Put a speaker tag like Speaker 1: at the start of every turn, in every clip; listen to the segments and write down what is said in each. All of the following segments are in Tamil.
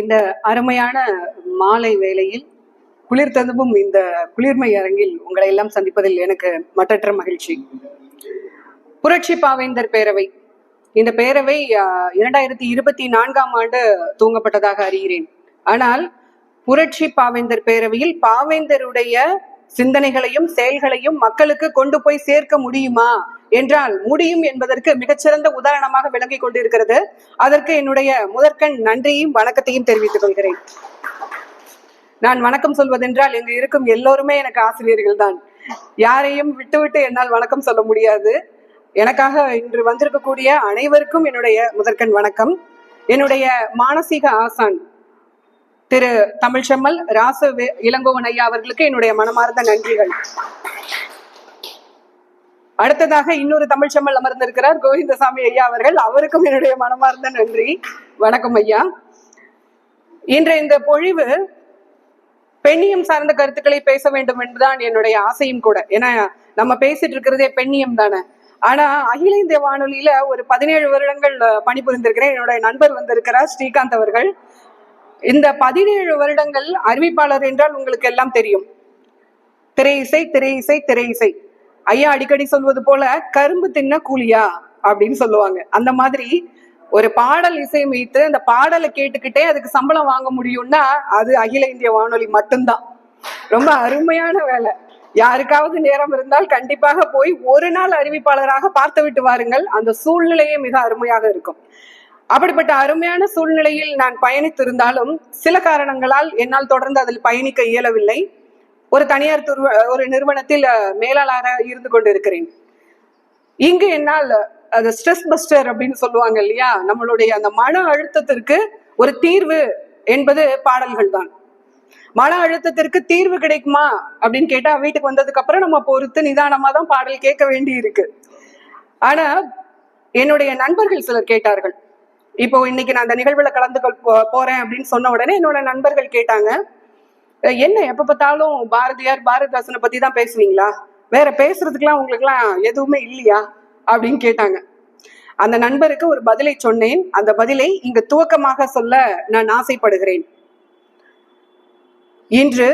Speaker 1: இந்த அருமையான மாலை வேளையில் குளிர் தந்தும் இந்த குளிர்மை அரங்கில் உங்களை எல்லாம் சந்திப்பதில் எனக்கு மட்டற்ற மகிழ்ச்சி புரட்சி பாவேந்தர் பேரவை இந்த பேரவை இரண்டாயிரத்தி இருபத்தி நான்காம் ஆண்டு தூங்கப்பட்டதாக அறிகிறேன் ஆனால் புரட்சி பாவேந்தர் பேரவையில் பாவேந்தருடைய சிந்தனைகளையும் செயல்களையும் மக்களுக்கு கொண்டு போய் சேர்க்க முடியுமா என்றால் முடியும் என்பதற்கு மிகச்சிறந்த உதாரணமாக விளங்கிக் கொண்டிருக்கிறது அதற்கு என்னுடைய முதற்கண் நன்றியும் வணக்கத்தையும் தெரிவித்துக் கொள்கிறேன் நான் வணக்கம் சொல்வதென்றால் இங்கு இருக்கும் எல்லோருமே எனக்கு ஆசிரியர்கள் தான் யாரையும் விட்டுவிட்டு என்னால் வணக்கம் சொல்ல முடியாது எனக்காக இன்று வந்திருக்கக்கூடிய அனைவருக்கும் என்னுடைய முதற்கண் வணக்கம் என்னுடைய மானசீக ஆசான் திரு தமிழ்செம்மல் ராசு இளங்கோவன் ஐயா அவர்களுக்கு என்னுடைய மனமார்ந்த நன்றிகள் அடுத்ததாக இன்னொரு தமிழ் செம்மல் அமர்ந்திருக்கிறார் கோவிந்தசாமி ஐயா அவர்கள் அவருக்கும் என்னுடைய மனமார்ந்த நன்றி வணக்கம் ஐயா இன்றைய இந்த பொழிவு பெண்ணியம் சார்ந்த கருத்துக்களை பேச வேண்டும் என்றுதான் என்னுடைய ஆசையும் கூட ஏன்னா நம்ம பேசிட்டு இருக்கிறதே பெண்ணியம் தானே ஆனா அகில இந்திய வானொலியில ஒரு பதினேழு வருடங்கள் பணிபுரிந்திருக்கிறேன் என்னுடைய நண்பர் வந்திருக்கிறார் ஸ்ரீகாந்த் அவர்கள் இந்த பதினேழு வருடங்கள் அறிவிப்பாளர் என்றால் உங்களுக்கு எல்லாம் தெரியும் திரை இசை திரை இசை திரை இசை ஐயா அடிக்கடி சொல்வது போல கரும்பு தின்ன கூலியா அப்படின்னு சொல்லுவாங்க அந்த மாதிரி ஒரு பாடல் இசையமைத்து அந்த பாடலை கேட்டுக்கிட்டே அதுக்கு சம்பளம் வாங்க முடியும்னா அது அகில இந்திய வானொலி மட்டும்தான் ரொம்ப அருமையான வேலை யாருக்காவது நேரம் இருந்தால் கண்டிப்பாக போய் ஒரு நாள் அறிவிப்பாளராக பார்த்து விட்டு வாருங்கள் அந்த சூழ்நிலையே மிக அருமையாக இருக்கும் அப்படிப்பட்ட அருமையான சூழ்நிலையில் நான் பயணித்திருந்தாலும் சில காரணங்களால் என்னால் தொடர்ந்து அதில் பயணிக்க இயலவில்லை ஒரு தனியார் துருவ ஒரு நிறுவனத்தில் மேலாளராக இருந்து கொண்டு இருக்கிறேன் இங்கு என்னால் அது ஸ்ட்ரெஸ் பஸ்டர் அப்படின்னு சொல்லுவாங்க இல்லையா நம்மளுடைய அந்த மன அழுத்தத்திற்கு ஒரு தீர்வு என்பது பாடல்கள் தான் மன அழுத்தத்திற்கு தீர்வு கிடைக்குமா அப்படின்னு கேட்டா வீட்டுக்கு வந்ததுக்கு அப்புறம் நம்ம பொறுத்து நிதானமா தான் பாடல் கேட்க வேண்டி இருக்கு ஆனா என்னுடைய நண்பர்கள் சிலர் கேட்டார்கள் இப்போ இன்னைக்கு நான் அந்த நிகழ்வுல கலந்து போறேன் அப்படின்னு சொன்ன உடனே என்னோட நண்பர்கள் கேட்டாங்க என்ன எப்ப பார்த்தாலும் பாரதியார் பாரதிதாசனை பத்தி தான் பேசுவீங்களா வேற பேசுறதுக்கெல்லாம் எல்லாம் எதுவுமே இல்லையா அப்படின்னு கேட்டாங்க அந்த நண்பருக்கு ஒரு பதிலை சொன்னேன் அந்த பதிலை இங்கு துவக்கமாக சொல்ல நான் ஆசைப்படுகிறேன் இன்று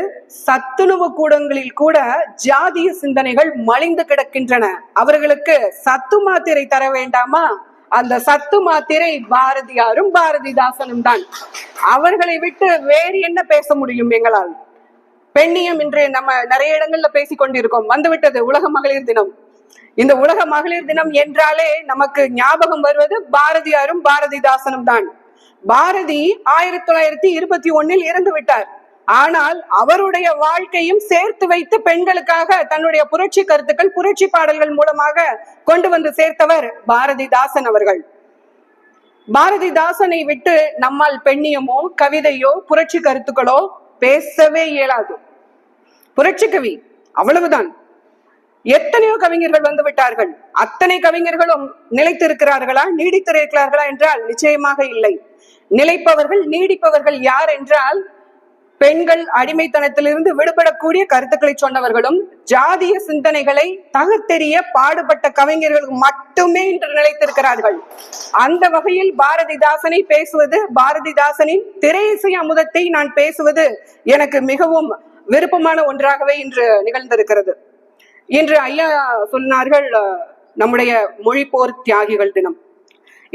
Speaker 1: சத்துணவு கூடங்களில் கூட ஜாதிய சிந்தனைகள் மலிந்து கிடக்கின்றன அவர்களுக்கு சத்து மாத்திரை தர வேண்டாமா அந்த சத்து மாத்திரை பாரதியாரும் பாரதிதாசனும் தான் அவர்களை விட்டு வேறு என்ன பேச முடியும் எங்களால் பெண்ணியம் இன்று நம்ம நிறைய இடங்கள்ல பேசி கொண்டிருக்கோம் வந்துவிட்டது உலக மகளிர் தினம் இந்த உலக மகளிர் தினம் என்றாலே நமக்கு ஞாபகம் வருவது பாரதியாரும் பாரதிதாசனும் தான் பாரதி ஆயிரத்தி தொள்ளாயிரத்தி இருபத்தி ஒன்னில் இறந்து விட்டார் ஆனால் அவருடைய வாழ்க்கையும் சேர்த்து வைத்து பெண்களுக்காக தன்னுடைய புரட்சி கருத்துக்கள் புரட்சி பாடல்கள் மூலமாக கொண்டு வந்து சேர்த்தவர் பாரதிதாசன் அவர்கள் பாரதிதாசனை விட்டு நம்மால் பெண்ணியமோ கவிதையோ புரட்சி கருத்துக்களோ பேசவே இயலாது புரட்சி கவி அவ்வளவுதான் எத்தனையோ கவிஞர்கள் வந்து விட்டார்கள் அத்தனை கவிஞர்களும் நிலைத்திருக்கிறார்களா நீடித்திருக்கிறார்களா என்றால் நிச்சயமாக இல்லை நிலைப்பவர்கள் நீடிப்பவர்கள் யார் என்றால் பெண்கள் அடிமைத்தனத்திலிருந்து விடுபடக்கூடிய கருத்துக்களை சொன்னவர்களும் ஜாதிய சிந்தனைகளை தகர்த்தெறிய பாடுபட்ட கவிஞர்கள் மட்டுமே இன்று நிலைத்திருக்கிறார்கள் அந்த வகையில் பாரதிதாசனை பேசுவது பாரதிதாசனின் திரையிசை அமுதத்தை நான் பேசுவது எனக்கு மிகவும் விருப்பமான ஒன்றாகவே இன்று நிகழ்ந்திருக்கிறது இன்று ஐயா சொன்னார்கள் நம்முடைய மொழி போர் தியாகிகள் தினம்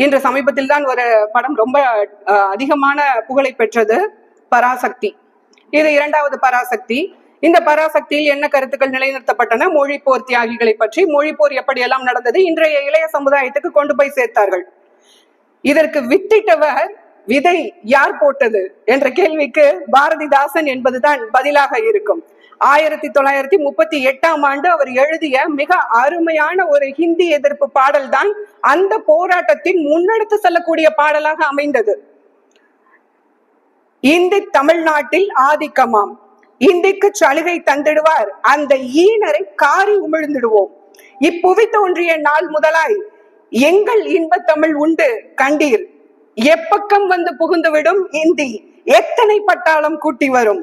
Speaker 1: இன்று சமீபத்தில் தான் ஒரு படம் ரொம்ப அதிகமான புகழை பெற்றது பராசக்தி இது இரண்டாவது பராசக்தி இந்த பராசக்தியில் என்ன கருத்துக்கள் நிலைநிறுத்தப்பட்டன மொழிப்போர் தியாகிகளை பற்றி மொழிப்போர் எப்படியெல்லாம் நடந்தது இன்றைய இளைய சமுதாயத்துக்கு கொண்டு போய் சேர்த்தார்கள் இதற்கு வித்திட்டவர் விதை யார் போட்டது என்ற கேள்விக்கு பாரதிதாசன் என்பதுதான் பதிலாக இருக்கும் ஆயிரத்தி தொள்ளாயிரத்தி முப்பத்தி எட்டாம் ஆண்டு அவர் எழுதிய மிக அருமையான ஒரு ஹிந்தி எதிர்ப்பு பாடல் தான் அந்த போராட்டத்தின் முன்னெடுத்து செல்லக்கூடிய பாடலாக அமைந்தது இந்தி தமிழ்நாட்டில் ஆதிக்கமாம் இந்திக்கு சலுகை தந்திடுவார் அந்த ஈனரை காரி உமிழ்ந்திடுவோம் இப்புவி தோன்றிய நாள் முதலாய் எங்கள் இன்ப தமிழ் உண்டு கண்டீர் எப்பக்கம் வந்து புகுந்துவிடும் இந்தி எத்தனை பட்டாளம் கூட்டி வரும்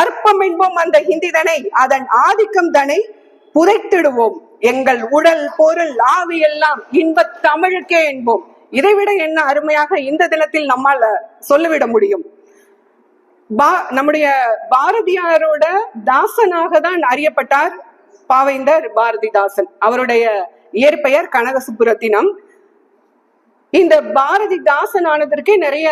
Speaker 1: அற்பம் இன்பம் அந்த இந்தி தனை அதன் ஆதிக்கம் தனை புதைத்திடுவோம் எங்கள் உடல் பொருள் ஆவி எல்லாம் இன்ப தமிழுக்கே என்போம் இதைவிட என்ன அருமையாக இந்த தினத்தில் நம்மால் சொல்லிவிட முடியும் பா நம்முடைய பாரதியாரோட தாசனாக தான் அறியப்பட்டார் பாவேந்தர் பாரதிதாசன் அவருடைய இயற்பெயர் கனக இந்த இந்த பாரதிதாசன் ஆனதற்கே நிறைய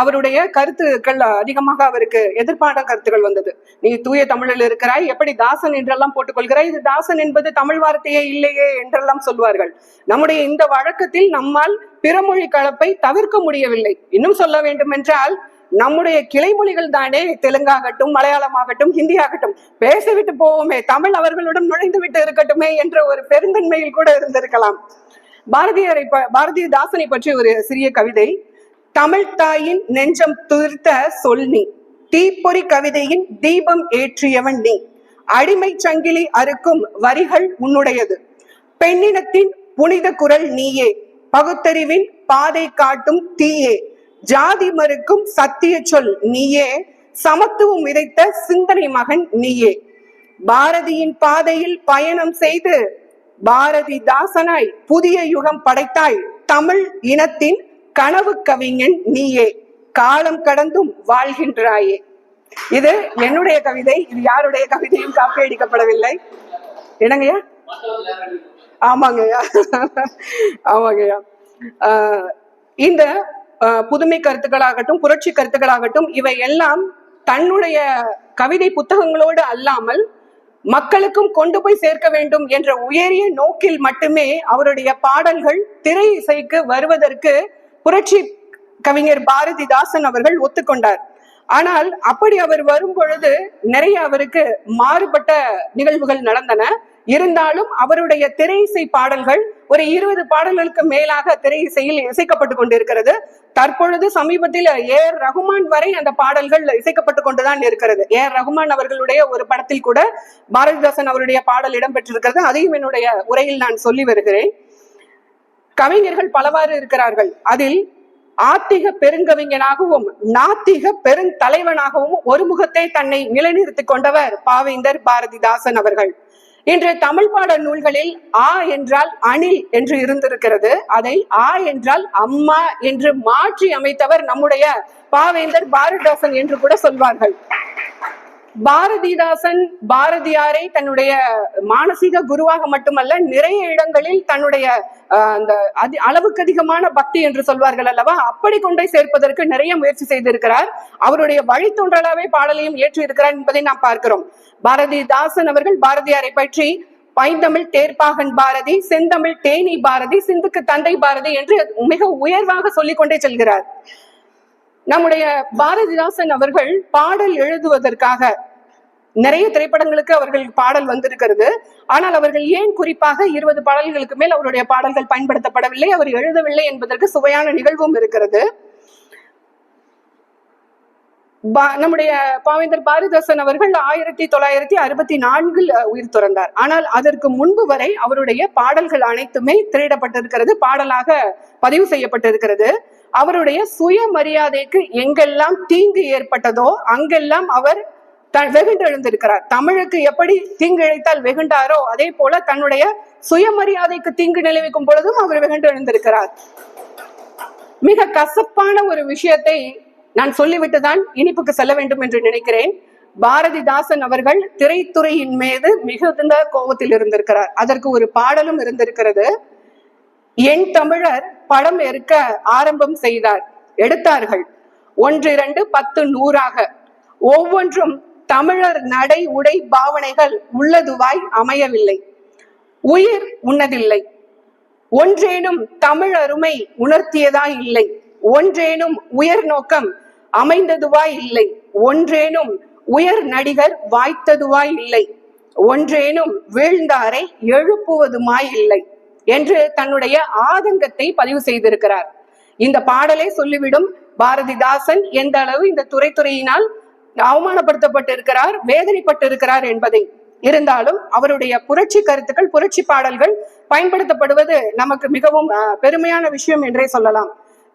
Speaker 1: அவருடைய கருத்துக்கள் அதிகமாக அவருக்கு எதிர்பார்த்த கருத்துக்கள் வந்தது நீ தூய தமிழில் இருக்கிறாய் எப்படி தாசன் என்றெல்லாம் போட்டுக்கொள்கிறாய் இது தாசன் என்பது தமிழ் வார்த்தையே இல்லையே என்றெல்லாம் சொல்வார்கள் நம்முடைய இந்த வழக்கத்தில் நம்மால் பிறமொழி கலப்பை தவிர்க்க முடியவில்லை இன்னும் சொல்ல வேண்டும் என்றால் நம்முடைய கிளைமொழிகள் தானே தெலுங்காகட்டும் மலையாளமாகட்டும் ஹிந்தி ஆகட்டும் பேசிவிட்டு போவோமே தமிழ் அவர்களுடன் நுழைந்து விட்டு இருக்கட்டுமே என்ற ஒரு பெருந்தன்மையில் கூட இருந்திருக்கலாம் பாரதியரை பாரதிய தாசனை பற்றி ஒரு சிறிய கவிதை தமிழ் தாயின் நெஞ்சம் துதிர்த்த சொல் நீ தீப்பொறி கவிதையின் தீபம் ஏற்றியவன் நீ அடிமை சங்கிலி அறுக்கும் வரிகள் உன்னுடையது பெண்ணினத்தின் புனித குரல் நீயே பகுத்தறிவின் பாதை காட்டும் தீயே ஜாதி மறுக்கும் சத்திய சொல் நீயே சமத்துவம் விதைத்த சிந்தனை மகன் நீயே பாரதியின் பாதையில் பயணம் செய்து பாரதி தாசனாய் புதிய யுகம் படைத்தாய் தமிழ் இனத்தின் கனவு கவிஞன் நீயே காலம் கடந்தும் வாழ்கின்றாயே இது என்னுடைய கவிதை இது யாருடைய கவிதையும் காப்பி அடிக்கப்படவில்லை என்னங்கய்யா ஆமாங்கய்யா ஆமாங்கய்யா இந்த புதுமை கருத்துக்களாகட்டும் புரட்சி கருத்துக்களாகட்டும் இவை எல்லாம் தன்னுடைய கவிதை புத்தகங்களோடு அல்லாமல் மக்களுக்கும் கொண்டு போய் சேர்க்க வேண்டும் என்ற உயரிய நோக்கில் மட்டுமே அவருடைய பாடல்கள் திரை இசைக்கு வருவதற்கு புரட்சி கவிஞர் பாரதிதாசன் அவர்கள் ஒத்துக்கொண்டார் ஆனால் அப்படி அவர் வரும் பொழுது நிறைய அவருக்கு மாறுபட்ட நிகழ்வுகள் நடந்தன இருந்தாலும் அவருடைய திரை இசை பாடல்கள் ஒரு இருபது பாடல்களுக்கு மேலாக திரை இசையில் இசைக்கப்பட்டு கொண்டிருக்கிறது தற்பொழுது சமீபத்தில் ஏர் ரகுமான் வரை அந்த பாடல்கள் இசைக்கப்பட்டு கொண்டுதான் இருக்கிறது ஏர் ரகுமான் அவர்களுடைய ஒரு படத்தில் கூட பாரதிதாசன் அவருடைய பாடல் இடம்பெற்றிருக்கிறது அதையும் என்னுடைய உரையில் நான் சொல்லி வருகிறேன் கவிஞர்கள் பலவாறு இருக்கிறார்கள் அதில் ஆத்திக பெருங்கவிஞனாகவும் நாத்திக பெருந்தலைவனாகவும் ஒரு முகத்தை தன்னை நிலைநிறுத்திக் கொண்டவர் பாவேந்தர் பாரதிதாசன் அவர்கள் இன்று தமிழ் பாட நூல்களில் ஆ என்றால் அணில் என்று இருந்திருக்கிறது அதை ஆ என்றால் அம்மா என்று மாற்றி அமைத்தவர் நம்முடைய பாவேந்தர் பாரதாசன் என்று கூட சொல்வார்கள் பாரதிதாசன் பாரதியாரை தன்னுடைய மானசீக குருவாக மட்டுமல்ல நிறைய இடங்களில் தன்னுடைய அந்த அதி அளவுக்கு அதிகமான பக்தி என்று சொல்வார்கள் அல்லவா அப்படி கொண்டே சேர்ப்பதற்கு நிறைய முயற்சி செய்திருக்கிறார் அவருடைய வழித்தோன்றலாவே பாடலையும் ஏற்றி இருக்கிறார் என்பதை நாம் பார்க்கிறோம் பாரதிதாசன் அவர்கள் பாரதியாரை பற்றி பைந்தமிழ் தேர்ப்பாகன் பாரதி செந்தமிழ் தேனி பாரதி சிந்துக்கு தந்தை பாரதி என்று மிக உயர்வாக சொல்லிக்கொண்டே செல்கிறார் நம்முடைய பாரதிதாசன் அவர்கள் பாடல் எழுதுவதற்காக நிறைய திரைப்படங்களுக்கு அவர்கள் பாடல் வந்திருக்கிறது ஆனால் அவர்கள் ஏன் குறிப்பாக இருபது பாடல்களுக்கு மேல் அவருடைய பாடல்கள் பயன்படுத்தப்படவில்லை அவர் எழுதவில்லை என்பதற்கு சுவையான நிகழ்வும் இருக்கிறது நம்முடைய பாவேந்தர் பாரதிதாசன் அவர்கள் ஆயிரத்தி தொள்ளாயிரத்தி அறுபத்தி நான்கில் உயிர் துறந்தார் ஆனால் அதற்கு முன்பு வரை அவருடைய பாடல்கள் அனைத்துமே திரையிடப்பட்டிருக்கிறது பாடலாக பதிவு செய்யப்பட்டிருக்கிறது அவருடைய சுயமரியாதைக்கு எங்கெல்லாம் தீங்கு ஏற்பட்டதோ அங்கெல்லாம் அவர் வெகுண்டெழுந்திருக்கிறார் தமிழுக்கு எப்படி தீங்கு இழைத்தால் வெகுண்டாரோ அதே போல தன்னுடைய சுயமரியாதைக்கு தீங்கு நிலைவிக்கும் பொழுதும் அவர் வெகுண்டு எழுந்திருக்கிறார் மிக கசப்பான ஒரு விஷயத்தை நான் சொல்லிவிட்டுதான் இனிப்புக்கு செல்ல வேண்டும் என்று நினைக்கிறேன் பாரதிதாசன் அவர்கள் திரைத்துறையின் மீது மிகுந்த கோபத்தில் இருந்திருக்கிறார் அதற்கு ஒரு பாடலும் இருந்திருக்கிறது என் தமிழர் படம் இருக்க ஆரம்பம் செய்தார் எடுத்தார்கள் ஒன்றிரண்டு பத்து நூறாக ஒவ்வொன்றும் தமிழர் நடை உடை பாவனைகள் உள்ளதுவாய் அமையவில்லை உயிர் உண்ணதில்லை ஒன்றேனும் தமிழ் அருமை உணர்த்தியதாய் இல்லை ஒன்றேனும் உயர் நோக்கம் அமைந்ததுவாய் இல்லை ஒன்றேனும் உயர் நடிகர் வாய்த்ததுவாய் இல்லை ஒன்றேனும் வீழ்ந்தாரை எழுப்புவதுமாய் இல்லை என்று தன்னுடைய ஆதங்கத்தை பதிவு செய்திருக்கிறார் இந்த பாடலை சொல்லிவிடும் பாரதிதாசன் எந்த அளவு இந்த துறைத்துறையினால் அவமானப்படுத்தப்பட்டிருக்கிறார் வேதனைப்பட்டிருக்கிறார் என்பதை இருந்தாலும் அவருடைய புரட்சி கருத்துக்கள் புரட்சி பாடல்கள் பயன்படுத்தப்படுவது நமக்கு மிகவும் பெருமையான விஷயம் என்றே சொல்லலாம்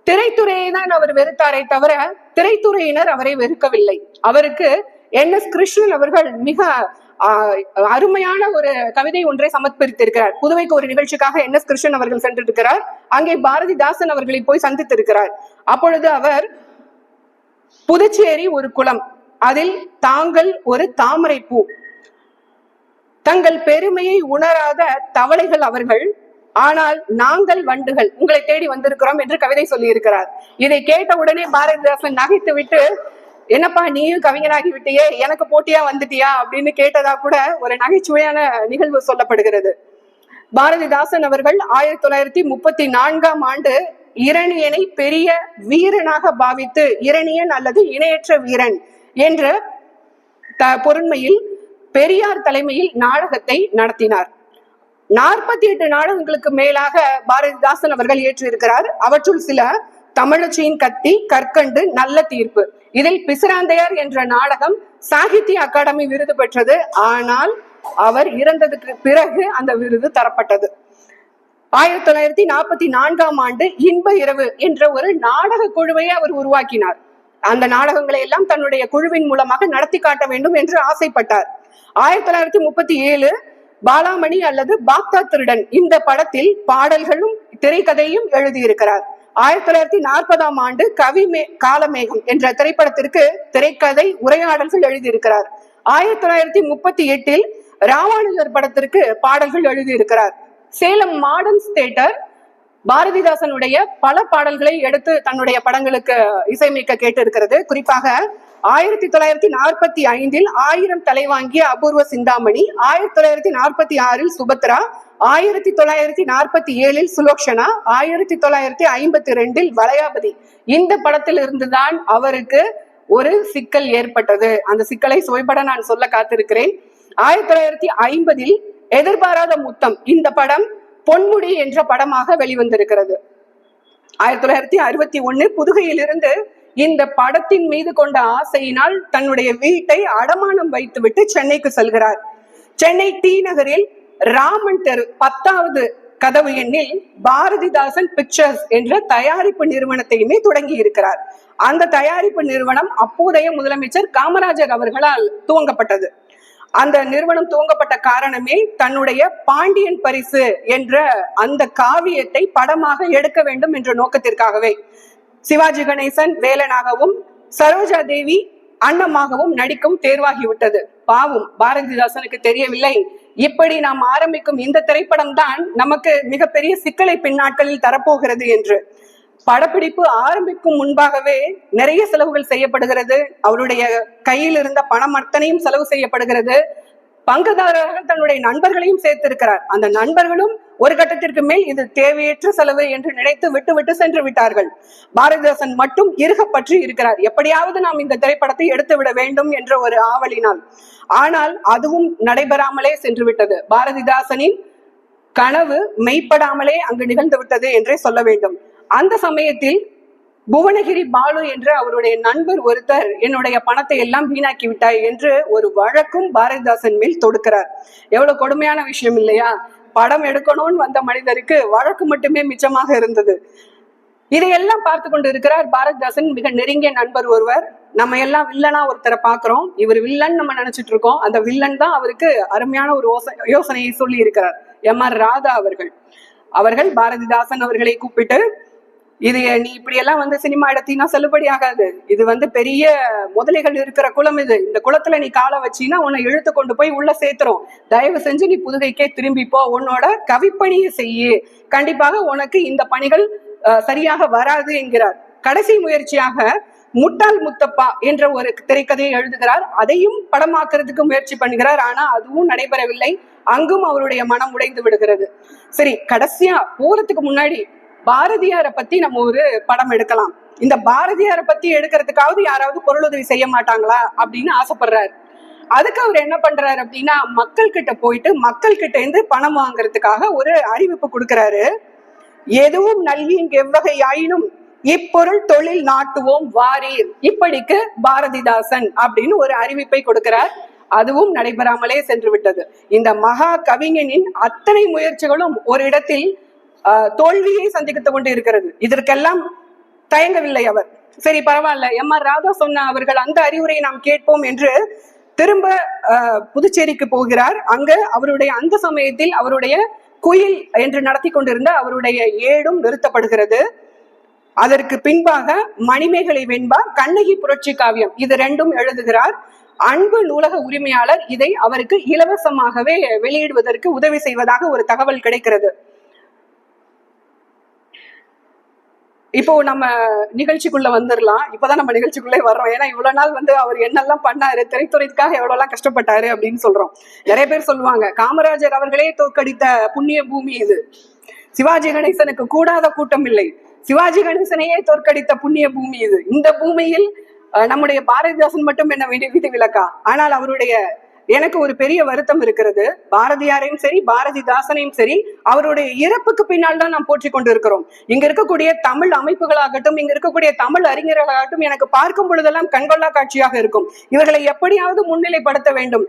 Speaker 1: திரைத்துறையை தான் அவர் வெறுத்தாரே தவிர திரைத்துறையினர் அவரை வெறுக்கவில்லை அவருக்கு என் எஸ் கிருஷ்ணன் அவர்கள் மிக அருமையான ஒரு கவிதை ஒன்றை சமர்ப்பித்திருக்கிறார் புதுவைக்கு ஒரு நிகழ்ச்சிக்காக என் எஸ் கிருஷ்ணன் அவர்கள் சென்றிருக்கிறார் அங்கே பாரதிதாசன் அவர்களை போய் சந்தித்திருக்கிறார் அப்பொழுது அவர் புதுச்சேரி ஒரு குளம் அதில் தாங்கள் ஒரு தாமரை பூ தங்கள் பெருமையை உணராத தவளைகள் அவர்கள் ஆனால் நாங்கள் வண்டுகள் உங்களை தேடி வந்திருக்கிறோம் என்று கவிதை சொல்லியிருக்கிறார் இதை கேட்ட உடனே பாரதிதாசன் நகைத்து விட்டு என்னப்பா நீயும் கவிஞனாகி விட்டியே எனக்கு போட்டியா வந்துட்டியா அப்படின்னு கேட்டதா கூட ஒரு நகைச்சுவையான நிகழ்வு சொல்லப்படுகிறது பாரதிதாசன் அவர்கள் ஆயிரத்தி தொள்ளாயிரத்தி முப்பத்தி நான்காம் ஆண்டு இரணியனை பெரிய வீரனாக பாவித்து இரணியன் அல்லது இணையற்ற வீரன் என்ற த பொருண்மையில் பெரியார் தலைமையில் நாடகத்தை நடத்தினார் நாற்பத்தி எட்டு நாடகங்களுக்கு மேலாக பாரதிதாசன் அவர்கள் இயற்றியிருக்கிறார் அவற்றுள் சில தமிழச்சியின் கத்தி கற்கண்டு நல்ல தீர்ப்பு இதில் பிசுராந்தையார் என்ற நாடகம் சாகித்ய அகாடமி விருது பெற்றது ஆனால் அவர் இறந்ததுக்கு பிறகு அந்த விருது தரப்பட்டது ஆயிரத்தி தொள்ளாயிரத்தி நாற்பத்தி நான்காம் ஆண்டு இன்ப இரவு என்ற ஒரு நாடக குழுவை அவர் உருவாக்கினார் அந்த நாடகங்களை எல்லாம் தன்னுடைய குழுவின் மூலமாக நடத்தி காட்ட வேண்டும் என்று ஆசைப்பட்டார் ஆயிரத்தி தொள்ளாயிரத்தி முப்பத்தி ஏழு பாலாமணி அல்லது பாக்தா திருடன் இந்த படத்தில் பாடல்களும் திரைக்கதையும் எழுதியிருக்கிறார் ஆயிரத்தி தொள்ளாயிரத்தி நாற்பதாம் ஆண்டு கவி மே காலமேகம் என்ற திரைப்படத்திற்கு திரைக்கதை உரையாடல்கள் எழுதியிருக்கிறார் ஆயிரத்தி தொள்ளாயிரத்தி முப்பத்தி எட்டில் ராமானுஜர் படத்திற்கு பாடல்கள் எழுதியிருக்கிறார் சேலம் மாடர்ன்ஸ் தேட்டர் பாரதிதாசனுடைய பல பாடல்களை எடுத்து தன்னுடைய படங்களுக்கு இசையமைக்க கேட்டு இருக்கிறது குறிப்பாக ஆயிரத்தி தொள்ளாயிரத்தி நாற்பத்தி ஐந்தில் ஆயிரம் தலை வாங்கிய அபூர்வ சிந்தாமணி ஆயிரத்தி தொள்ளாயிரத்தி நாற்பத்தி ஆறில் சுபத்ரா ஆயிரத்தி தொள்ளாயிரத்தி நாற்பத்தி ஏழில் சுலோக்ஷனா ஆயிரத்தி தொள்ளாயிரத்தி ஐம்பத்தி ரெண்டில் வளையாபதி இந்த படத்தில் இருந்துதான் அவருக்கு ஒரு சிக்கல் ஏற்பட்டது அந்த சிக்கலை சுவைபட நான் சொல்ல காத்திருக்கிறேன் ஆயிரத்தி தொள்ளாயிரத்தி ஐம்பதில் எதிர்பாராத முத்தம் இந்த படம் பொன்முடி என்ற படமாக வெளிவந்திருக்கிறது ஆயிரத்தி தொள்ளாயிரத்தி அறுபத்தி ஒன்னு புதுகையிலிருந்து இந்த படத்தின் மீது கொண்ட ஆசையினால் தன்னுடைய வீட்டை அடமானம் வைத்துவிட்டு சென்னைக்கு செல்கிறார் சென்னை டி நகரில் ராமன் தெரு பத்தாவது கதவு எண்ணில் பாரதிதாசன் பிக்சர்ஸ் என்ற தயாரிப்பு நிறுவனத்தையுமே தொடங்கி இருக்கிறார் அந்த தயாரிப்பு நிறுவனம் அப்போதைய முதலமைச்சர் காமராஜர் அவர்களால் துவங்கப்பட்டது அந்த நிறுவனம் துவங்கப்பட்ட காரணமே தன்னுடைய பாண்டியன் பரிசு என்ற அந்த காவியத்தை படமாக எடுக்க வேண்டும் என்ற நோக்கத்திற்காகவே சிவாஜி கணேசன் வேலனாகவும் சரோஜா தேவி அன்னமாகவும் நடிக்கும் தேர்வாகிவிட்டது பாவம் பாரதிதாசனுக்கு தெரியவில்லை இப்படி நாம் ஆரம்பிக்கும் இந்த திரைப்படம் தான் நமக்கு மிகப்பெரிய சிக்கலை பின்னாட்களில் தரப்போகிறது என்று படப்பிடிப்பு ஆரம்பிக்கும் முன்பாகவே நிறைய செலவுகள் செய்யப்படுகிறது அவருடைய கையில் இருந்த பணம் அத்தனையும் செலவு செய்யப்படுகிறது பங்குதாரர்கள் தன்னுடைய நண்பர்களையும் சேர்த்திருக்கிறார் அந்த நண்பர்களும் ஒரு கட்டத்திற்கு மேல் இது தேவையற்ற செலவு என்று நினைத்து விட்டு விட்டு சென்று விட்டார்கள் பாரதிதாசன் மட்டும் இருக பற்றி இருக்கிறார் எப்படியாவது நாம் இந்த திரைப்படத்தை எடுத்து விட வேண்டும் என்ற ஒரு ஆவலினால் ஆனால் அதுவும் நடைபெறாமலே சென்று விட்டது பாரதிதாசனின் கனவு மெய்ப்படாமலே அங்கு நிகழ்ந்து விட்டது என்றே சொல்ல வேண்டும் அந்த சமயத்தில் புவனகிரி பாலு என்ற அவருடைய நண்பர் ஒருத்தர் என்னுடைய பணத்தை எல்லாம் வீணாக்கி விட்டாய் என்று ஒரு வழக்கும் பாரதிதாசன் மேல் தொடுக்கிறார் எவ்வளவு கொடுமையான விஷயம் இல்லையா படம் எடுக்கணும்னு வந்த மனிதருக்கு வழக்கு மட்டுமே மிச்சமாக இருந்தது இதையெல்லாம் பார்த்து கொண்டு இருக்கிறார் பாரதிதாசன் மிக நெருங்கிய நண்பர் ஒருவர் நம்ம எல்லாம் வில்லனா ஒருத்தரை பாக்குறோம் இவர் வில்லன் நம்ம நினைச்சிட்டு இருக்கோம் அந்த வில்லன் தான் அவருக்கு அருமையான ஒரு யோசனையை சொல்லி இருக்கிறார் எம் ஆர் ராதா அவர்கள் அவர்கள் பாரதிதாசன் அவர்களை கூப்பிட்டு இது நீ இப்படியெல்லாம் வந்து சினிமா எடுத்தீங்கன்னா செல்லுபடி ஆகாது இது வந்து பெரிய முதலைகள் இருக்கிற குளம் இது இந்த குளத்துல நீ காலை வச்சீங்கன்னா உன்னை இழுத்து கொண்டு போய் உள்ள சேர்த்துரும் தயவு செஞ்சு நீ புதுகைக்கே திரும்பிப்போ உன்னோட கவிப்பணியை செய்யு கண்டிப்பாக உனக்கு இந்த பணிகள் சரியாக வராது என்கிறார் கடைசி முயற்சியாக முட்டாள் முத்தப்பா என்ற ஒரு திரைக்கதையை எழுதுகிறார் அதையும் படமாக்குறதுக்கு முயற்சி பண்ணுகிறார் ஆனா அதுவும் நடைபெறவில்லை அங்கும் அவருடைய மனம் உடைந்து விடுகிறது சரி கடைசியா போறதுக்கு முன்னாடி பாரதியாரை பத்தி நம்ம ஒரு படம் எடுக்கலாம் இந்த பாரதியாரை பத்தி எடுக்கிறதுக்காவது யாராவது பொருளுதவி செய்ய மாட்டாங்களா அப்படின்னு ஆசைப்படுறாரு அதுக்கு அவர் என்ன பண்றாரு அப்படின்னா மக்கள் கிட்ட போயிட்டு மக்கள் கிட்ட இருந்து பணம் வாங்குறதுக்காக ஒரு அறிவிப்பு கொடுக்கிறாரு எதுவும் நல்கியின் எவ்வகை ஆயினும் இப்பொருள் தொழில் நாட்டுவோம் வாரீர் இப்படிக்கு பாரதிதாசன் அப்படின்னு ஒரு அறிவிப்பை கொடுக்கிறார் அதுவும் நடைபெறாமலே சென்று விட்டது இந்த மகா கவிஞனின் அத்தனை முயற்சிகளும் ஒரு இடத்தில் தோல்வியை சந்தித்துக் கொண்டு இருக்கிறது இதற்கெல்லாம் தயங்கவில்லை அவர் சரி பரவாயில்ல எம் ஆர் ராதா சொன்ன அவர்கள் அந்த அறிவுரையை நாம் கேட்போம் என்று திரும்ப புதுச்சேரிக்கு போகிறார் அங்க அவருடைய அந்த சமயத்தில் அவருடைய குயில் என்று நடத்தி கொண்டிருந்த அவருடைய ஏடும் நிறுத்தப்படுகிறது அதற்கு பின்பாக மணிமேகலை வெண்பா கண்ணகி புரட்சி காவியம் இது ரெண்டும் எழுதுகிறார் அன்பு நூலக உரிமையாளர் இதை அவருக்கு இலவசமாகவே வெளியிடுவதற்கு உதவி செய்வதாக ஒரு தகவல் கிடைக்கிறது இப்போ நம்ம நிகழ்ச்சிக்குள்ள வந்துடலாம் இப்பதான் நம்ம நிகழ்ச்சிக்குள்ளே வர்றோம் ஏன்னா இவ்வளவு நாள் வந்து அவர் என்னெல்லாம் பண்ணாரு திரைத்துறைக்காக எவ்வளவுலாம் கஷ்டப்பட்டாரு அப்படின்னு சொல்றோம் நிறைய பேர் சொல்லுவாங்க காமராஜர் அவர்களே தோற்கடித்த புண்ணிய பூமி இது சிவாஜி கணேசனுக்கு கூடாத கூட்டம் இல்லை சிவாஜி கணேசனையே தோற்கடித்த புண்ணிய பூமி இது இந்த பூமியில் நம்முடைய பாரதிதாசன் மட்டும் என்ன விதி விளக்கா ஆனால் அவருடைய எனக்கு ஒரு பெரிய வருத்தம் இருக்கிறது பாரதியாரையும் சரி பாரதிதாசனையும் சரி அவருடைய இறப்புக்கு பின்னால் தான் நாம் போற்றி கொண்டு இருக்கிறோம் இங்க இருக்கக்கூடிய தமிழ் அமைப்புகளாகட்டும் இங்க இருக்கக்கூடிய தமிழ் அறிஞர்களாகட்டும் எனக்கு பார்க்கும் பொழுதெல்லாம் கண்கொள்ளா காட்சியாக இருக்கும் இவர்களை எப்படியாவது முன்னிலைப்படுத்த வேண்டும்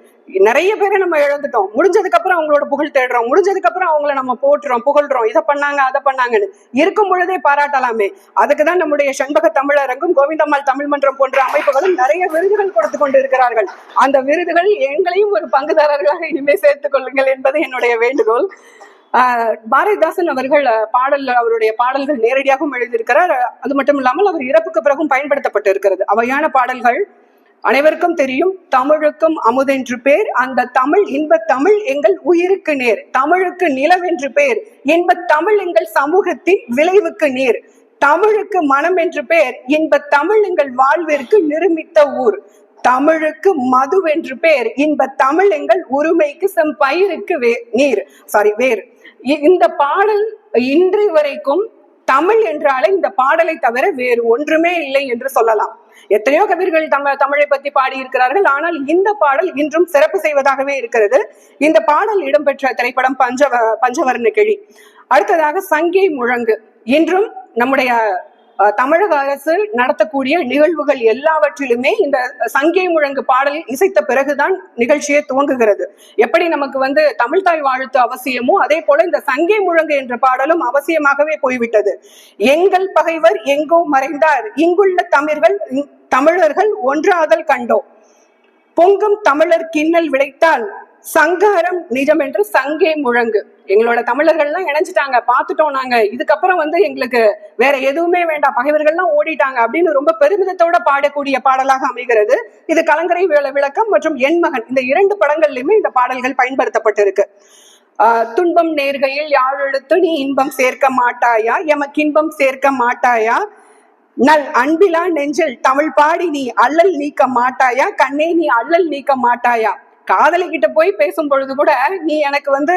Speaker 1: நிறைய பேரை நம்ம இழந்துட்டோம் முடிஞ்சதுக்கு அப்புறம் அவங்களோட புகழ் தேடுறோம் முடிஞ்சதுக்கு அப்புறம் அவங்கள நம்ம போட்டுறோம் புகழ்றோம் இதை பண்ணாங்க அதை பண்ணாங்கன்னு இருக்கும் பொழுதே பாராட்டலாமே அதுக்கு தான் நம்முடைய செண்பக தமிழரங்கும் கோவிந்தம்மாள் தமிழ் மன்றம் போன்ற அமைப்புகளும் நிறைய விருதுகள் கொடுத்து கொண்டு இருக்கிறார்கள் அந்த விருதுகள் எங்களையும் ஒரு பங்குதாரர்களாக இனிமே சேர்த்துக் கொள்ளுங்கள் என்பது என்னுடைய வேண்டுகோள் ஆஹ் பாரதிதாசன் அவர்கள் பாடல் அவருடைய பாடல்கள் நேரடியாகவும் எழுதியிருக்கிறார் அது மட்டும் இல்லாமல் அவர் இறப்புக்கு பிறகும் பயன்படுத்தப்பட்டு இருக்கிறது அவையான பாடல்கள் அனைவருக்கும் தெரியும் தமிழுக்கும் அமுதென்று பேர் அந்த தமிழ் இன்ப தமிழ் எங்கள் உயிருக்கு நேர் தமிழுக்கு நிலவென்று பேர் இன்ப தமிழ் எங்கள் சமூகத்தின் விளைவுக்கு நேர் தமிழுக்கு மனம் என்று பெயர் இன்ப தமிழ் எங்கள் வாழ்விற்கு நிருமித்த ஊர் தமிழுக்கு மது என்று பெயர் இன்ப தமிழ் எங்கள் உரிமைக்கு செம்பயிருக்கு வே நீர் சாரி வேர் இந்த பாடல் இன்று வரைக்கும் தமிழ் என்றாலே இந்த பாடலை தவிர வேறு ஒன்றுமே இல்லை என்று சொல்லலாம் எத்தனையோ கவிர்கள் தம் தமிழை பற்றி பாடியிருக்கிறார்கள் ஆனால் இந்த பாடல் இன்றும் சிறப்பு செய்வதாகவே இருக்கிறது இந்த பாடல் இடம்பெற்ற திரைப்படம் பஞ்சவ பஞ்சவர்ண கிழி அடுத்ததாக சங்கே முழங்கு இன்றும் நம்முடைய தமிழக அரசு நடத்தக்கூடிய நிகழ்வுகள் எல்லாவற்றிலுமே இந்த சங்கே முழங்கு பாடல் இசைத்த பிறகுதான் நிகழ்ச்சியை துவங்குகிறது எப்படி நமக்கு வந்து தமிழ்தாய் வாழ்த்து அவசியமோ அதே போல இந்த சங்கே முழங்கு என்ற பாடலும் அவசியமாகவே போய்விட்டது எங்கள் பகைவர் எங்கோ மறைந்தார் இங்குள்ள தமிழர்கள் தமிழர்கள் ஒன்றாதல் கண்டோம் பொங்கும் தமிழர் கிண்ணல் விளைத்தால் சங்காரம் நிஜம் என்று சங்கே முழங்கு எங்களோட தமிழர்கள்லாம் இணைஞ்சிட்டாங்க பார்த்துட்டோம் நாங்க இதுக்கப்புறம் வந்து எங்களுக்கு வேற எதுவுமே வேண்டாம் பகைவர்கள்லாம் ஓடிட்டாங்க அப்படின்னு ரொம்ப பெருமிதத்தோட பாடக்கூடிய பாடலாக அமைகிறது இது கலங்கரை விளக்கம் மற்றும் என் மகன் இந்த இரண்டு படங்கள்லயுமே இந்த பாடல்கள் பயன்படுத்தப்பட்டிருக்கு துன்பம் நேர்கையில் யாழெழுத்து நீ இன்பம் சேர்க்க மாட்டாயா எமக்கு இன்பம் சேர்க்க மாட்டாயா நல் அன்பிலா நெஞ்சில் தமிழ் பாடி நீ அல்லல் நீக்க மாட்டாயா கண்ணே நீ அல்லல் நீக்க மாட்டாயா காதலி கிட்ட போய் பேசும் பொழுது கூட நீ எனக்கு வந்து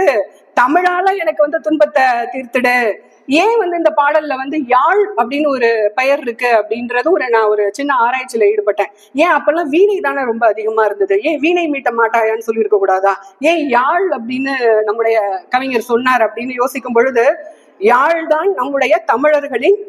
Speaker 1: தமிழால எனக்கு வந்து துன்பத்தை தீர்த்துடு ஏன் வந்து இந்த பாடல்ல வந்து யாழ் அப்படின்னு ஒரு பெயர் இருக்கு அப்படின்றது ஒரு நான் ஒரு சின்ன ஆராய்ச்சியில ஈடுபட்டேன் ஏன் அப்பெல்லாம் வீணை தானே ரொம்ப அதிகமா இருந்தது ஏன் வீணை மீட்ட மாட்டாயான்னு சொல்லியிருக்க கூடாதா ஏன் யாழ் அப்படின்னு நம்முடைய கவிஞர் சொன்னார் அப்படின்னு யோசிக்கும் பொழுது யாழ் தான் நம்முடைய தமிழர்களின்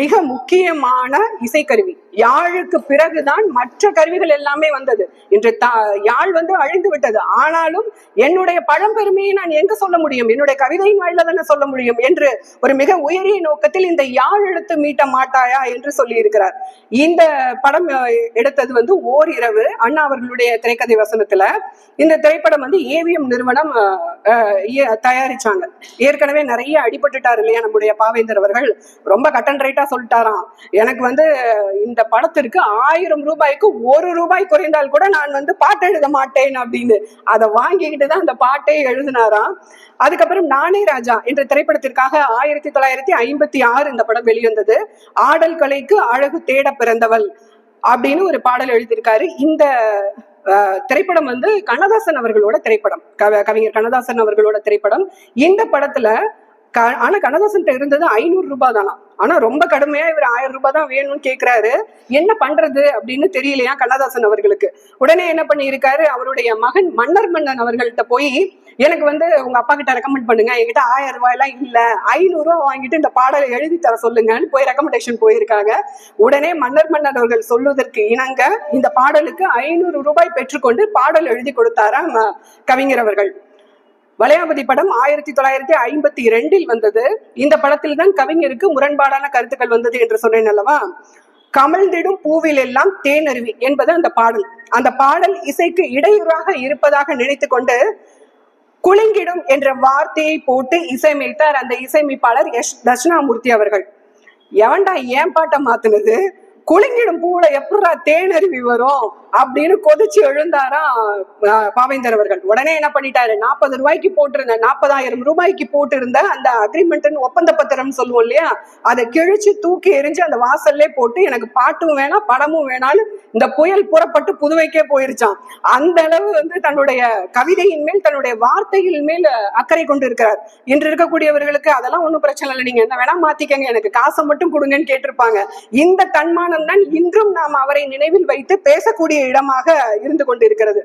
Speaker 1: மிக முக்கியமான இசைக்கருவி யாழுக்கு பிறகுதான் மற்ற கருவிகள் எல்லாமே வந்தது இன்று தா யாழ் வந்து அழிந்து விட்டது ஆனாலும் என்னுடைய பழம்பெருமையை நான் எங்க சொல்ல முடியும் என்னுடைய கவிதையின் வாயில தானே சொல்ல முடியும் என்று ஒரு மிக உயரிய நோக்கத்தில் இந்த யாழ் எழுத்து மீட்ட மாட்டாயா என்று சொல்லி இருக்கிறார் இந்த படம் எடுத்தது வந்து ஓர் இரவு அண்ணா அவர்களுடைய திரைக்கதை வசனத்துல இந்த திரைப்படம் வந்து ஏவிஎம் நிறுவனம் தயாரிச்சாங்க ஏற்கனவே நிறைய அடிபட்டுட்டார் இல்லையா நம்முடைய பாவேந்தர் அவர்கள் ரொம்ப கட்டன் ரைட்டா சொல்லிட்டாராம் எனக்கு வந்து இந்த இந்த ஆயிரம் ரூபாய்க்கு ஒரு ரூபாய் குறைந்தால் கூட நான் வந்து பாட்டு எழுத மாட்டேன் அப்படின்னு அதை வாங்கிக்கிட்டு தான் அந்த பாட்டை எழுதினாராம் அதுக்கப்புறம் நானே ராஜா என்ற திரைப்படத்திற்காக ஆயிரத்தி தொள்ளாயிரத்தி ஐம்பத்தி ஆறு இந்த படம் வெளிவந்தது ஆடல் கலைக்கு அழகு தேட பிறந்தவள் அப்படின்னு ஒரு பாடல் எழுதியிருக்காரு இந்த திரைப்படம் வந்து கண்ணதாசன் அவர்களோட திரைப்படம் கவிஞர் கண்ணதாசன் அவர்களோட திரைப்படம் இந்த படத்துல க ஆனால் கண்ணதாசன்கிட்ட இருந்தது ஐநூறு ரூபாய் தானா ஆனா ரொம்ப கடுமையா இவர் ஆயிரம் ரூபாய் தான் வேணும்னு கேட்குறாரு என்ன பண்றது அப்படின்னு தெரியலையா கண்ணதாசன் அவர்களுக்கு உடனே என்ன பண்ணியிருக்காரு அவருடைய மகன் மன்னர் மன்னன் அவர்கள்ட்ட போய் எனக்கு வந்து உங்க அப்பா கிட்ட ரெக்கமெண்ட் பண்ணுங்க என்கிட்ட ஆயிரம் ரூபாய் எல்லாம் இல்ல ஐநூறு ரூபாய் வாங்கிட்டு இந்த பாடலை எழுதி தர சொல்லுங்கன்னு போய் ரெக்கமெண்டேஷன் போயிருக்காங்க உடனே மன்னர் மன்னன் அவர்கள் சொல்லுவதற்கு இணங்க இந்த பாடலுக்கு ஐநூறு ரூபாய் பெற்றுக்கொண்டு பாடல் எழுதி கொடுத்தாரா கவிஞர் அவர்கள் வளையாபதி படம் ஆயிரத்தி தொள்ளாயிரத்தி ஐம்பத்தி இரண்டில் வந்தது இந்த படத்தில் தான் கவிஞருக்கு முரண்பாடான கருத்துக்கள் வந்தது என்று சொன்னேன் அல்லவா கமழ்ந்திடும் பூவில் எல்லாம் தேனருவி என்பது அந்த பாடல் அந்த பாடல் இசைக்கு இடையூறாக இருப்பதாக நினைத்து கொண்டு குலுங்கிடும் என்ற வார்த்தையை போட்டு இசையமைத்தார் அந்த இசையமைப்பாளர் எஸ் தட்சிணாமூர்த்தி அவர்கள் எவன்டா ஏன் பாட்டை மாத்துனது குலுங்கிடும் பூல எப்படா தேனருவி வரும் அப்படின்னு கொதிச்சு எழுந்தாரா பாவேந்தர் அவர்கள் உடனே என்ன பண்ணிட்டாரு நாற்பது ரூபாய்க்கு போட்டிருந்த நாற்பதாயிரம் ரூபாய்க்கு போட்டிருந்த அந்த அக்ரிமெண்ட் ஒப்பந்த பத்திரம் சொல்லுவோம் இல்லையா அதை கிழிச்சு தூக்கி எரிஞ்சு அந்த வாசல்ல போட்டு எனக்கு பாட்டும் வேணாம் படமும் வேணாலும் இந்த புயல் புறப்பட்டு புதுவைக்கே போயிருச்சான் அந்த அளவு வந்து தன்னுடைய கவிதையின் மேல் தன்னுடைய வார்த்தையின் மேல் அக்கறை கொண்டு இருக்கிறார் இன்று இருக்கக்கூடியவர்களுக்கு அதெல்லாம் ஒன்றும் பிரச்சனை இல்லை நீங்க என்ன வேணா மாத்திக்கங்க எனக்கு காசை மட்டும் கொடுங்கன்னு கேட்டிருப்பாங்க இந்த தன்மான காரணம் தான் இன்றும் நாம் அவரை நினைவில் வைத்து பேசக்கூடிய இடமாக இருந்து கொண்டிருக்கிறது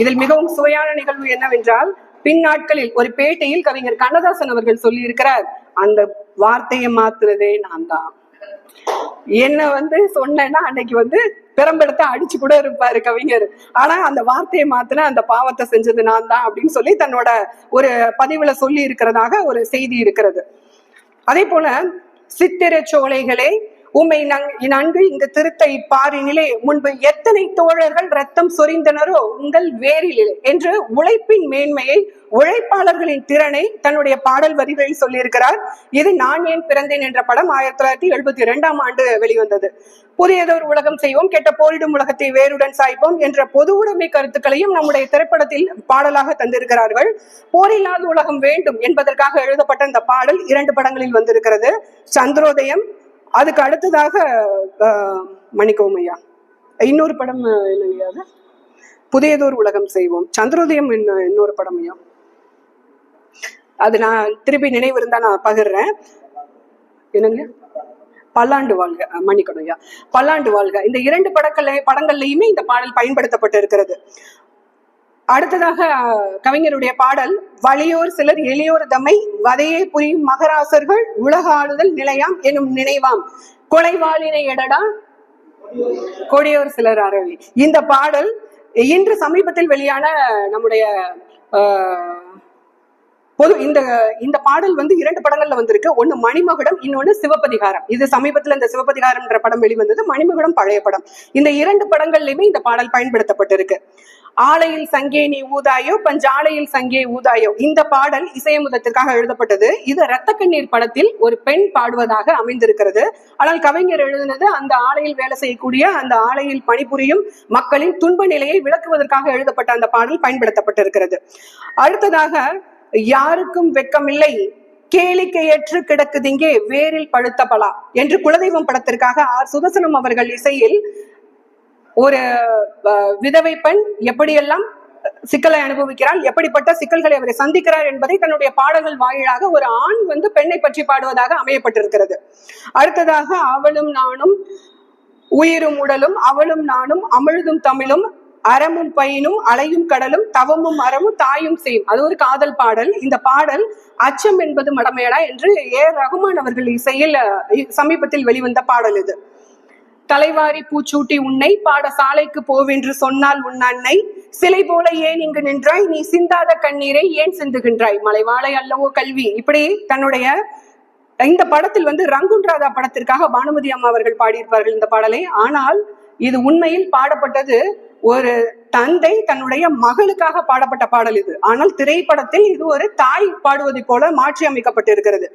Speaker 1: இதில் மிகவும் சுவையான நிகழ்வு என்னவென்றால் பின் நாட்களில் ஒரு பேட்டையில் கவிஞர் கண்ணதாசன் அவர்கள் சொல்லி இருக்கிறார் அந்த வார்த்தையை மாத்துறதே நான் தான் என்ன வந்து சொன்னா அன்னைக்கு வந்து பெரம்பெடுத்து அடிச்சு கூட இருப்பாரு கவிஞர் ஆனா அந்த வார்த்தையை மாத்தின அந்த பாவத்தை செஞ்சது நான் தான் அப்படின்னு சொல்லி தன்னோட ஒரு பதிவுல சொல்லி இருக்கிறதாக ஒரு செய்தி இருக்கிறது அதே போல சித்திர சோலைகளை உம்மை நன்கு இந்த திருத்தை பாரினிலே முன்பு எத்தனை தோழர்கள் ரத்தம் சொரிந்தனரோ உங்கள் வேரில் என்று உழைப்பின் மேன்மையை உழைப்பாளர்களின் திறனை தன்னுடைய பாடல் வரிகளில் சொல்லியிருக்கிறார் இது நான் ஏன் பிறந்தேன் என்ற படம் ஆயிரத்தி தொள்ளாயிரத்தி எழுபத்தி இரண்டாம் ஆண்டு வெளிவந்தது புதியதோர் உலகம் செய்வோம் கெட்ட போரிடும் உலகத்தை வேருடன் சாய்ப்போம் என்ற பொது உடைமை கருத்துக்களையும் நம்முடைய திரைப்படத்தில் பாடலாக தந்திருக்கிறார்கள் போரில்லாத உலகம் வேண்டும் என்பதற்காக எழுதப்பட்ட இந்த பாடல் இரண்டு படங்களில் வந்திருக்கிறது சந்திரோதயம் அதுக்கு அடுத்ததாக மணிக்கவும் ஐயா இன்னொரு படம் என்ன புதியதோர் உலகம் செய்வோம் சந்திரோதயம் இன்னொரு படம் ஐயா அது நான் திருப்பி நினைவு இருந்தா நான் பகிர்றேன் என்னங்க பல்லாண்டு வாழ்க மன்னிக்கணும் ஐயா பல்லாண்டு வாழ்க இந்த இரண்டு படக்கல்ல படங்கள்லையுமே இந்த பாடல் பயன்படுத்தப்பட்டு இருக்கிறது அடுத்ததாக கவிஞருடைய பாடல் வலியோர் சிலர் எளியோர் தம்மை வதையே புரியும் மகராசர்கள் உலக ஆளுதல் நிலையாம் எனும் நினைவாம் கொலைவாளினை எடடா கொடியோர் சிலர் அறவி இந்த பாடல் இன்று சமீபத்தில் வெளியான நம்முடைய பொது இந்த இந்த பாடல் வந்து இரண்டு படங்கள்ல வந்திருக்கு ஒன்னு மணிமகுடம் இன்னொன்னு சிவப்பதிகாரம் இது சமீபத்துல இந்த சிவப்பதிகாரம்ன்ற படம் வெளிவந்தது மணிமகுடம் பழைய படம் இந்த இரண்டு படங்கள்லயுமே இந்த பாடல் பயன்படுத்தப்பட்டிருக்கு ஆலையில் சங்கே நீ ஊதாயோ பஞ்சாலையில் சங்கே ஊதாயோ இந்த பாடல் இசையமுதத்திற்காக எழுதப்பட்டது இது ரத்த கண்ணீர் படத்தில் ஒரு பெண் பாடுவதாக அமைந்திருக்கிறது ஆனால் கவிஞர் எழுதினது அந்த ஆலையில் வேலை செய்யக்கூடிய அந்த ஆலையில் பணிபுரியும் மக்களின் துன்ப நிலையை விளக்குவதற்காக எழுதப்பட்ட அந்த பாடல் பயன்படுத்தப்பட்டிருக்கிறது அடுத்ததாக யாருக்கும் வெக்கமில்லை கேளிக்கையற்று கிடக்குதிங்கே வேரில் பழுத்த பலா என்று குலதெய்வம் படத்திற்காக ஆர் சுதர்சனம் அவர்கள் இசையில் ஒரு விதவை பெண் எப்படியெல்லாம் சிக்கலை அனுபவிக்கிறாள் எப்படிப்பட்ட சிக்கல்களை அவரை சந்திக்கிறார் என்பதை தன்னுடைய பாடல்கள் வாயிலாக ஒரு ஆண் வந்து பெண்ணை பற்றி பாடுவதாக அமையப்பட்டிருக்கிறது அடுத்ததாக அவளும் நானும் உயிரும் உடலும் அவளும் நானும் அமிழ்தும் தமிழும் அறமும் பையனும் அலையும் கடலும் தவமும் அறமும் தாயும் செய்யும் அது ஒரு காதல் பாடல் இந்த பாடல் அச்சம் என்பது மடமேடா என்று ஏ ரகுமான் அவர்கள் இசையில் சமீபத்தில் வெளிவந்த பாடல் இது தலைவாரி பூச்சூட்டி உன்னை பாடசாலைக்கு போவென்று சொன்னால் உன் அன்னை சிலை போல ஏன் இங்கு நின்றாய் நீ சிந்தாத கண்ணீரை ஏன் சிந்துகின்றாய் மலைவாழை அல்லவோ கல்வி இப்படி தன்னுடைய இந்த படத்தில் வந்து ரங்குன் ராதா படத்திற்காக பானுமதி அம்மா அவர்கள் பாடியிருப்பார்கள் இந்த பாடலை ஆனால் இது உண்மையில் பாடப்பட்டது ஒரு தந்தை தன்னுடைய மகளுக்காக பாடப்பட்ட பாடல் இது ஆனால் திரைப்படத்தில் இது ஒரு தாய் பாடுவதை போல மாற்றி அமைக்கப்பட்டிருக்கிறது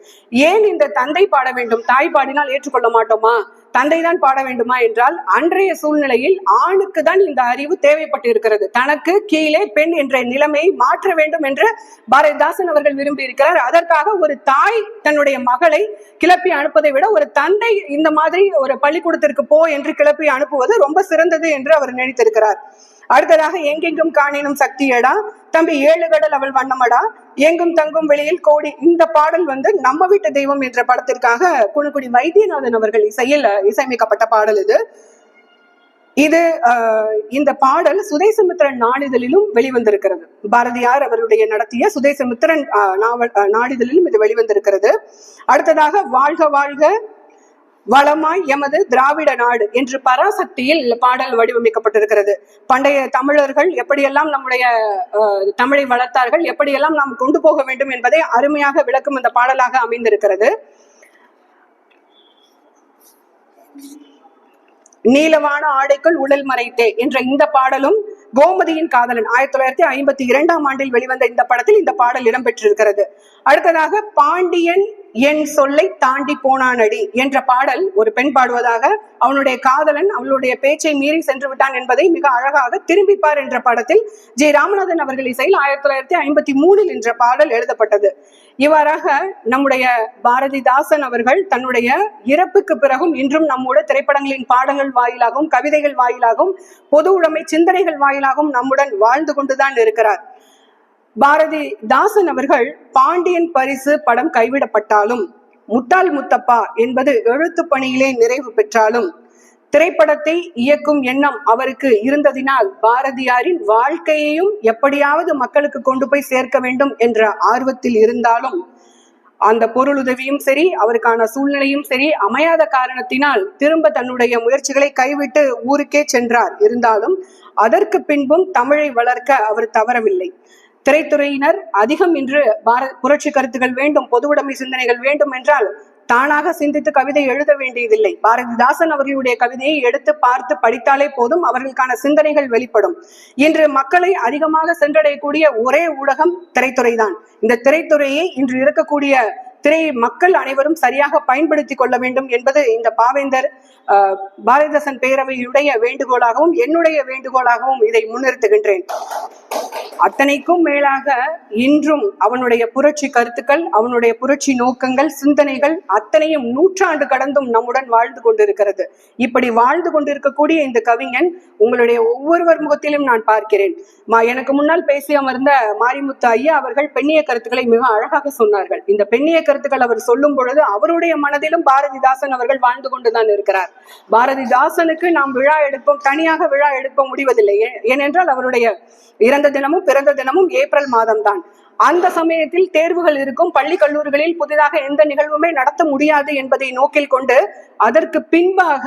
Speaker 1: ஏன் இந்த தந்தை பாட வேண்டும் தாய் பாடினால் ஏற்றுக்கொள்ள மாட்டோமா தந்தை தான் பாட வேண்டுமா என்றால் அன்றைய சூழ்நிலையில் ஆணுக்கு தான் இந்த அறிவு தேவைப்பட்டு இருக்கிறது தனக்கு கீழே பெண் என்ற நிலைமையை மாற்ற வேண்டும் என்று பாரதிதாசன் அவர்கள் விரும்பி இருக்கிறார் அதற்காக ஒரு தாய் தன்னுடைய மகளை கிளப்பி அனுப்பதை விட ஒரு தந்தை இந்த மாதிரி ஒரு பள்ளிக்கூடத்திற்கு போ என்று கிளப்பி அனுப்புவது ரொம்ப சிறந்தது என்று அவர் நினைத்திருக்கிறார் அடுத்ததாக எங்கெங்கும் காணினும் சக்தியடா தம்பி ஏழு கடல் அவள் வண்ணமடா எங்கும் தங்கும் வெளியில் கோடி இந்த பாடல் வந்து நம்ம வீட்டு தெய்வம் என்ற படத்திற்காக குணுக்குடி வைத்தியநாதன் அவர்கள் இசையில் இசையமைக்கப்பட்ட பாடல் இது இது இந்த பாடல் சுதேசமித்திரன் நாளிதழிலும் வெளிவந்திருக்கிறது பாரதியார் அவருடைய நடத்திய சுதேசமித்திரன் நாவல் நாளிதழிலும் இது வெளிவந்திருக்கிறது அடுத்ததாக வாழ்க வாழ்க வளமாய் எமது திராவிட நாடு என்று பராசக்தியில் பாடல் வடிவமைக்கப்பட்டிருக்கிறது பண்டைய தமிழர்கள் எப்படியெல்லாம் நம்முடைய தமிழை வளர்த்தார்கள் எப்படியெல்லாம் நாம் கொண்டு போக வேண்டும் என்பதை அருமையாக விளக்கும் இந்த பாடலாக அமைந்திருக்கிறது நீளவான ஆடைக்குள் உடல் மறைத்தே என்ற இந்த பாடலும் கோமதியின் காதலன் ஆயிரத்தி தொள்ளாயிரத்தி ஐம்பத்தி இரண்டாம் ஆண்டில் வெளிவந்த இந்த படத்தில் இந்த பாடல் இடம்பெற்றிருக்கிறது அடுத்ததாக பாண்டியன் என் சொல்லை தாண்டி போனானடி என்ற பாடல் ஒரு பெண் பாடுவதாக அவனுடைய காதலன் அவளுடைய பேச்சை மீறி சென்று விட்டான் என்பதை மிக அழகாக திரும்பிப்பார் என்ற படத்தில் ஜே ராமநாதன் அவர்கள் இசையில் ஆயிரத்தி தொள்ளாயிரத்தி ஐம்பத்தி மூணில் என்ற பாடல் எழுதப்பட்டது இவ்வாறாக நம்முடைய பாரதிதாசன் அவர்கள் தன்னுடைய இறப்புக்கு பிறகும் இன்றும் நம்மோட திரைப்படங்களின் பாடங்கள் வாயிலாகவும் கவிதைகள் வாயிலாகவும் பொது உடைமை சிந்தனைகள் வாயிலாகவும் நம்முடன் வாழ்ந்து கொண்டுதான் இருக்கிறார் பாரதி தாசன் அவர்கள் பாண்டியன் பரிசு படம் கைவிடப்பட்டாலும் முட்டாள் முத்தப்பா என்பது எழுத்து பணியிலே நிறைவு பெற்றாலும் திரைப்படத்தை இயக்கும் எண்ணம் அவருக்கு இருந்ததினால் பாரதியாரின் வாழ்க்கையையும் எப்படியாவது மக்களுக்கு கொண்டு போய் சேர்க்க வேண்டும் என்ற ஆர்வத்தில் இருந்தாலும் அந்த பொருளுதவியும் சரி அவருக்கான சூழ்நிலையும் சரி அமையாத காரணத்தினால் திரும்ப தன்னுடைய முயற்சிகளை கைவிட்டு ஊருக்கே சென்றார் இருந்தாலும் அதற்கு பின்பும் தமிழை வளர்க்க அவர் தவறவில்லை திரைத்துறையினர் அதிகம் இன்று பார புரட்சி கருத்துகள் வேண்டும் பொதுவுடைமை சிந்தனைகள் வேண்டும் என்றால் தானாக சிந்தித்து கவிதை எழுத வேண்டியதில்லை பாரதிதாசன் அவர்களுடைய கவிதையை எடுத்து பார்த்து படித்தாலே போதும் அவர்களுக்கான சிந்தனைகள் வெளிப்படும் இன்று மக்களை அதிகமாக சென்றடையக்கூடிய ஒரே ஊடகம் திரைத்துறை தான் இந்த திரைத்துறையை இன்று இருக்கக்கூடிய திரையை மக்கள் அனைவரும் சரியாக பயன்படுத்தி கொள்ள வேண்டும் என்பது இந்த பாவேந்தர் பாரதிதாசன் பேரவையுடைய வேண்டுகோளாகவும் என்னுடைய வேண்டுகோளாகவும் இதை முன்னிறுத்துகின்றேன் அத்தனைக்கும் மேலாக இன்றும் அவனுடைய புரட்சி கருத்துக்கள் அவனுடைய புரட்சி நோக்கங்கள் சிந்தனைகள் அத்தனையும் நூற்றாண்டு கடந்தும் நம்முடன் வாழ்ந்து கொண்டிருக்கிறது இப்படி வாழ்ந்து கொண்டிருக்கக்கூடிய இந்த கவிஞன் உங்களுடைய ஒவ்வொருவர் முகத்திலும் நான் பார்க்கிறேன் எனக்கு முன்னால் பேசி அமர்ந்த மாரிமுத்து ஐயா அவர்கள் பெண்ணிய கருத்துக்களை மிக அழகாக சொன்னார்கள் இந்த பெண்ணிய கருத்து கருத்துக்கள் அவர் சொல்லும் பொழுது அவருடைய மனதிலும் பாரதிதாசன் அவர்கள் வாழ்ந்து கொண்டுதான் இருக்கிறார் பாரதிதாசனுக்கு நாம் விழா எடுப்போம் தனியாக விழா எடுப்ப முடிவதில்லை ஏனென்றால் அவருடைய இறந்த தினமும் பிறந்த தினமும் ஏப்ரல் மாதம் தான் அந்த சமயத்தில் தேர்வுகள் இருக்கும் பள்ளி கல்லூரிகளில் புதிதாக எந்த நிகழ்வுமே நடத்த முடியாது என்பதை நோக்கில் கொண்டு அதற்கு பின்பாக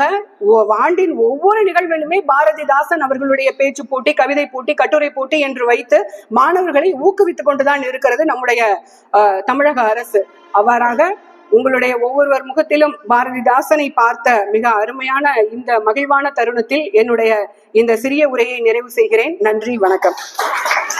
Speaker 1: ஆண்டின் ஒவ்வொரு நிகழ்விலுமே பாரதிதாசன் அவர்களுடைய பேச்சு போட்டி கவிதை போட்டி கட்டுரை போட்டி என்று வைத்து மாணவர்களை ஊக்குவித்துக் கொண்டுதான் இருக்கிறது நம்முடைய தமிழக அரசு அவ்வாறாக உங்களுடைய ஒவ்வொருவர் முகத்திலும் பாரதிதாசனை பார்த்த மிக அருமையான இந்த மகிழ்வான தருணத்தில் என்னுடைய இந்த சிறிய உரையை நிறைவு செய்கிறேன் நன்றி வணக்கம்